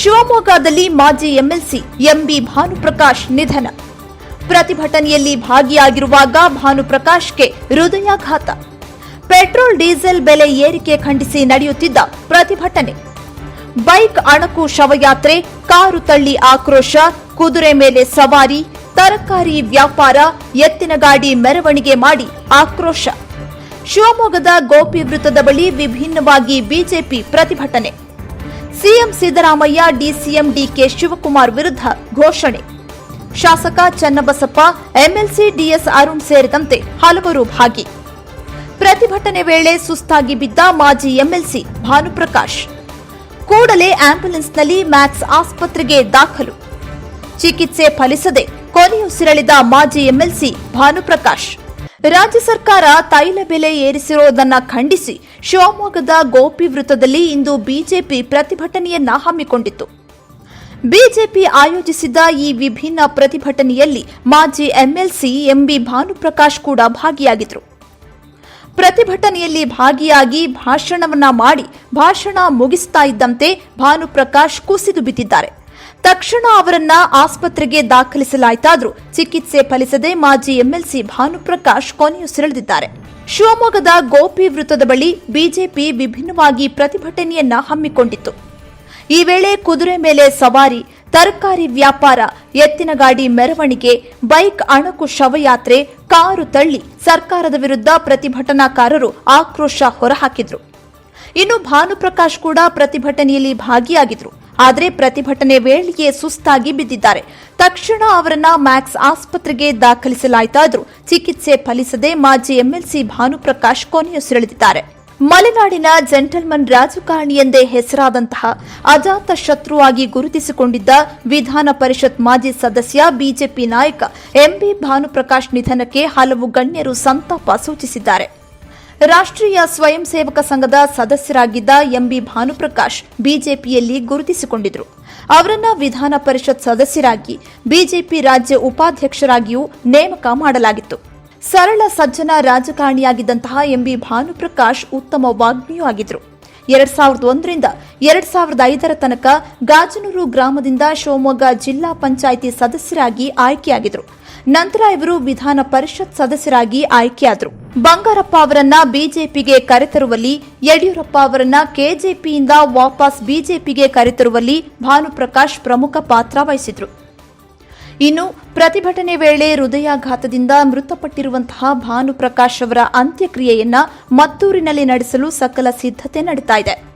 ಶಿವಮೊಗ್ಗದಲ್ಲಿ ಮಾಜಿ MLC MB Bhanuprakash ನಿಧನ. ಪ್ರತಿಭಟನೆಯಲ್ಲಿ ಭಾಗಿಯಾಗಿರುವಾಗ ಭಾನುಪ್ರಕಾಶ್ಗೆ ಹೃದಯಾಘಾತ. ಪೆಟ್ರೋಲ್, ಡೀಸೆಲ್ ಬೆಲೆ ಏರಿಕೆ ಖಂಡಿಸಿ ನಡೆಯುತ್ತಿದ್ದ ಪ್ರತಿಭಟನೆ. ಬೈಕ್ ಅಣಕು ಶವಯಾತ್ರೆ, ಕಾರು ತಳ್ಳಿ ಆಕ್ರೋಶ, ಕುದುರೆ ಮೇಲೆ ಸವಾರಿ, ತರಕಾರಿ ವ್ಯಾಪಾರ, ಎತ್ತಿನ ಗಾಡಿ ಮೆರವಣಿಗೆ ಮಾಡಿ ಆಕ್ರೋಶ. ಶಿವಮೊಗ್ಗದ ಗೋಪಿ ವೃತ್ತದ ಬಳಿ ವಿಭಿನ್ನವಾಗಿ ಬಿಜೆಪಿ ಪ್ರತಿಭಟನೆ. CM Siddaramaiah, DCM DK Shivakumar ವಿರುದ್ಧ ಘೋಷಣೆ. ಶಾಸಕ ಚನ್ನಬಸಪ್ಪ, ಎಂಎಲ್ಸಿ ಡಿಎಸ್ ಅರುಣ್ ಸೇರಿದಂತೆ ಹಲವರು ಭಾಗಿ. ಪ್ರತಿಭಟನೆ ವೇಳೆ ಸುಸ್ತಾಗಿ ಬಿದ್ದ ಮಾಜಿ ಎಂಎಲ್ಸಿ ಭಾನುಪ್ರಕಾಶ್. ಕೂಡಲೇ ಆಂಬ್ಯುಲೆನ್ಸ್ನಲ್ಲಿ ಮ್ಯಾಕ್ಸ್ ಆಸ್ಪತ್ರೆಗೆ ದಾಖಲು. ಚಿಕಿತ್ಸೆ ಫಲಿಸದೆ ಕೊನೆಯುಸಿರೆಳೆದ ಮಾಜಿ ಎಂಎಲ್ಸಿ ಭಾನುಪ್ರಕಾಶ್. ರಾಜ್ಯ ಸರ್ಕಾರ ತೈಲ ಬೆಲೆ ಏರಿಸಿರುವುದನ್ನು ಖಂಡಿಸಿ ಶಿವಮೊಗ್ಗದ ಗೋಪಿ ವೃತ್ತದಲ್ಲಿ ಇಂದು ಬಿಜೆಪಿ ಪ್ರತಿಭಟನೆಯನ್ನ ಹಮ್ಮಿಕೊಂಡಿತ್ತು. ಬಿಜೆಪಿ ಆಯೋಜಿಸಿದ್ದ ಈ ವಿಭಿನ್ನ ಪ್ರತಿಭಟನೆಯಲ್ಲಿ ಮಾಜಿ ಎಂಎಲ್ಸಿ ಎಂಬಿ ಭಾನುಪ್ರಕಾಶ್ ಕೂಡ ಭಾಗಿಯಾಗಿದ್ರು. ಪ್ರತಿಭಟನೆಯಲ್ಲಿ ಭಾಗಿಯಾಗಿ ಭಾಷಣವನ್ನ ಮಾಡಿ ಭಾಷಣ ಮುಗಿಸ್ತಾ ಇದ್ದಂತೆ ಭಾನುಪ್ರಕಾಶ್ ಕುಸಿದು ಬಿದ್ದಿದ್ದಾರೆ. ತಕ್ಷಣ ಅವರನ್ನ ಆಸ್ಪತ್ರೆಗೆ ದಾಖಲಿಸಲಾಯಿತಾದ್ರೂ ಚಿಕಿತ್ಸೆ ಫಲಿಸದೆ ಮಾಜಿ ಎಂಎಲ್ಸಿ ಭಾನುಪ್ರಕಾಶ್ ಕೊನೆಯುಸಿರೆಳೆದಿದ್ದಾರೆ. ಶಿವಮೊಗ್ಗದ ಗೋಪಿ ವೃತ್ತದ ಬಳಿ ಬಿಜೆಪಿ ವಿಭಿನ್ನವಾಗಿ ಪ್ರತಿಭಟನೆಯನ್ನ ಹಮ್ಮಿಕೊಂಡಿತ್ತು. ಈ ವೇಳೆ ಕುದುರೆ ಮೇಲೆ ಸವಾರಿ, ತರಕಾರಿ ವ್ಯಾಪಾರ, ಎತ್ತಿನ ಗಾಡಿ ಮೆರವಣಿಗೆ, ಬೈಕ್ ಅಣಕು ಶವಯಾತ್ರೆ, ಕಾರು ತಳ್ಳಿ, ಸರ್ಕಾರದ ವಿರುದ್ಧ ಪ್ರತಿಭಟನಾಕಾರರು ಆಕ್ರೋಶ ಹೊರಹಾಕಿದ್ರು. ಇನ್ನು ಭಾನುಪ್ರಕಾಶ್ ಕೂಡ ಪ್ರತಿಭಟನೆಯಲ್ಲಿ ಭಾಗಿಯಾಗಿದ್ರು. ಆದರೆ ಪ್ರತಿಭಟನೆ ವೇಳೆಯೇ ಸುಸ್ತಾಗಿ ಬಿದ್ದಿದ್ದಾರೆ. ತಕ್ಷಣ ಅವರನ್ನ ಮ್ಯಾಕ್ಸ್ ಆಸ್ಪತ್ರೆಗೆ ದಾಖಲಿಸಲಾಯಿತಾದರೂ ಚಿಕಿತ್ಸೆ ಫಲಿಸದೆ ಮಾಜಿ ಎಂಎಲ್ಸಿ ಭಾನುಪ್ರಕಾಶ್ ಕೊನೆಯುಸಿರೆಳೆದಿದ್ದಾರೆ. ಮಲೆನಾಡಿನ ಜೆಂಟಲ್ಮನ್ ರಾಜಕಾರಣಿ ಎಂದೇ ಹೆಸರಾದಂತಹ ಅಜಾತ ಶತ್ರುವಾಗಿ ಗುರುತಿಸಿಕೊಂಡಿದ್ದ ವಿಧಾನ ಪರಿಷತ್ ಮಾಜಿ ಸದಸ್ಯ ಬಿಜೆಪಿ ನಾಯಕ ಎಂಬಿ ಭಾನುಪ್ರಕಾಶ್ ನಿಧನಕ್ಕೆ ಹಲವು ಗಣ್ಯರು ಸಂತಾಪ ಸೂಚಿಸಿದ್ದಾರೆ. ರಾಷ್ಟ್ರೀಯ ಸ್ವಯಂ ಸೇವಕ ಸಂಘದ ಸದಸ್ಯರಾಗಿದ್ದ ಎಂಬಿ ಭಾನುಪ್ರಕಾಶ್ ಬಿಜೆಪಿಯಲ್ಲಿ ಗುರುತಿಸಿಕೊಂಡಿದ್ರು. ಅವರನ್ನ ವಿಧಾನ ಪರಿಷತ್ ಸದಸ್ಯರಾಗಿ, ಬಿಜೆಪಿ ರಾಜ್ಯ ಉಪಾಧ್ಯಕ್ಷರಾಗಿಯೂ ನೇಮಕ ಮಾಡಲಾಗಿತ್ತು. ಸರಳ ಸಜ್ಜನ ರಾಜಕಾರಣಿಯಾಗಿದ್ದಂತಹ ಎಂಬಿ ಭಾನುಪ್ರಕಾಶ್ ಉತ್ತಮ ವಾಗ್ಮಿಯೂ ಆಗಿದ್ರು. ಎರಡ್ ಸಾವಿರದ ಒಂದರಿಂದ ಎರಡ್ ಸಾವಿರದ ಐದರ ತನಕ ಗಾಜನೂರು ಗ್ರಾಮದಿಂದ ಶಿವಮೊಗ್ಗ ಜಿಲ್ಲಾ ಪಂಚಾಯಿತಿ ಸದಸ್ಯರಾಗಿ ಆಯ್ಕೆಯಾಗಿದ್ರು. ನಂತರ ಇವರು ವಿಧಾನ ಪರಿಷತ್ ಸದಸ್ಯರಾಗಿ ಆಯ್ಕೆಯಾದರು. ಬಂಗಾರಪ್ಪ ಅವರನ್ನ ಬಿಜೆಪಿಗೆ ಕರೆತರುವಲ್ಲಿ, ಯಡಿಯೂರಪ್ಪ ಅವರನ್ನ ಕೆಜೆಪಿಯಿಂದ ವಾಪಸ್ ಬಿಜೆಪಿಗೆ ಕರೆತರುವಲ್ಲಿ ಭಾನುಪ್ರಕಾಶ್ ಪ್ರಮುಖ ಪಾತ್ರ ವಹಿಸಿದ್ರು. ಇನ್ನು ಪ್ರತಿಭಟನೆ ವೇಳೆ ಹೃದಯಾಘಾತದಿಂದ ಮೃತಪಟ್ಟಿರುವಂತಹ ಭಾನುಪ್ರಕಾಶ್ ಅವರ ಅಂತ್ಯಕ್ರಿಯೆಯನ್ನ ಮತ್ತೂರಿನಲ್ಲಿ ನಡೆಸಲು ಸಕಲ ಸಿದ್ಧತೆ ನಡೀತಾ ಇದೆ.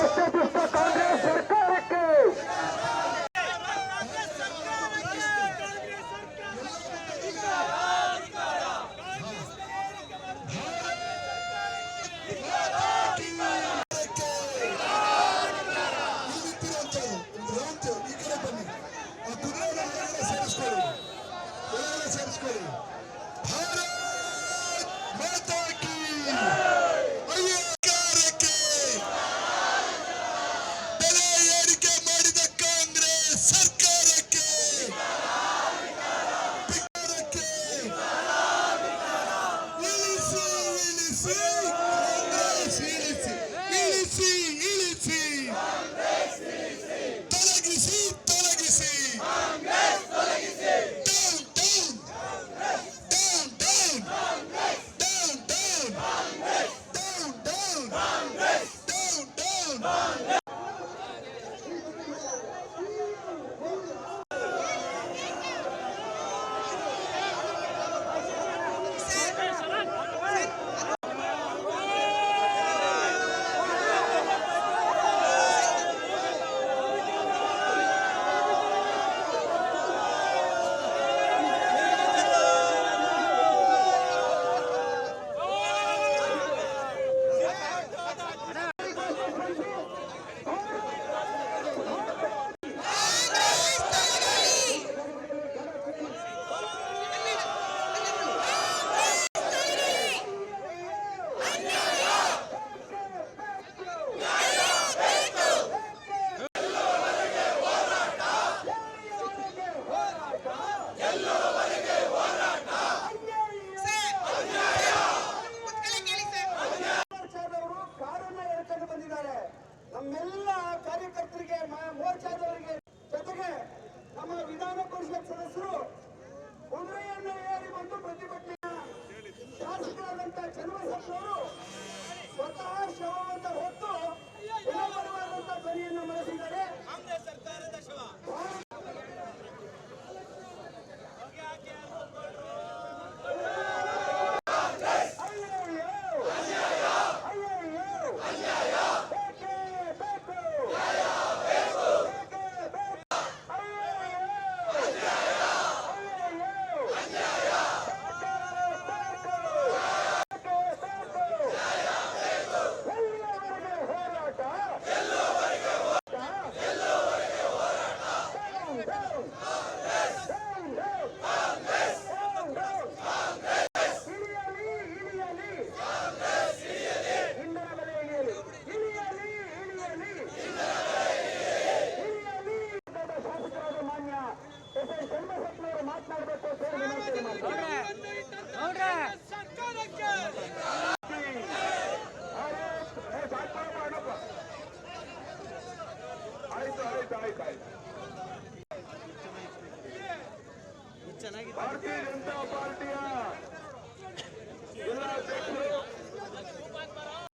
Este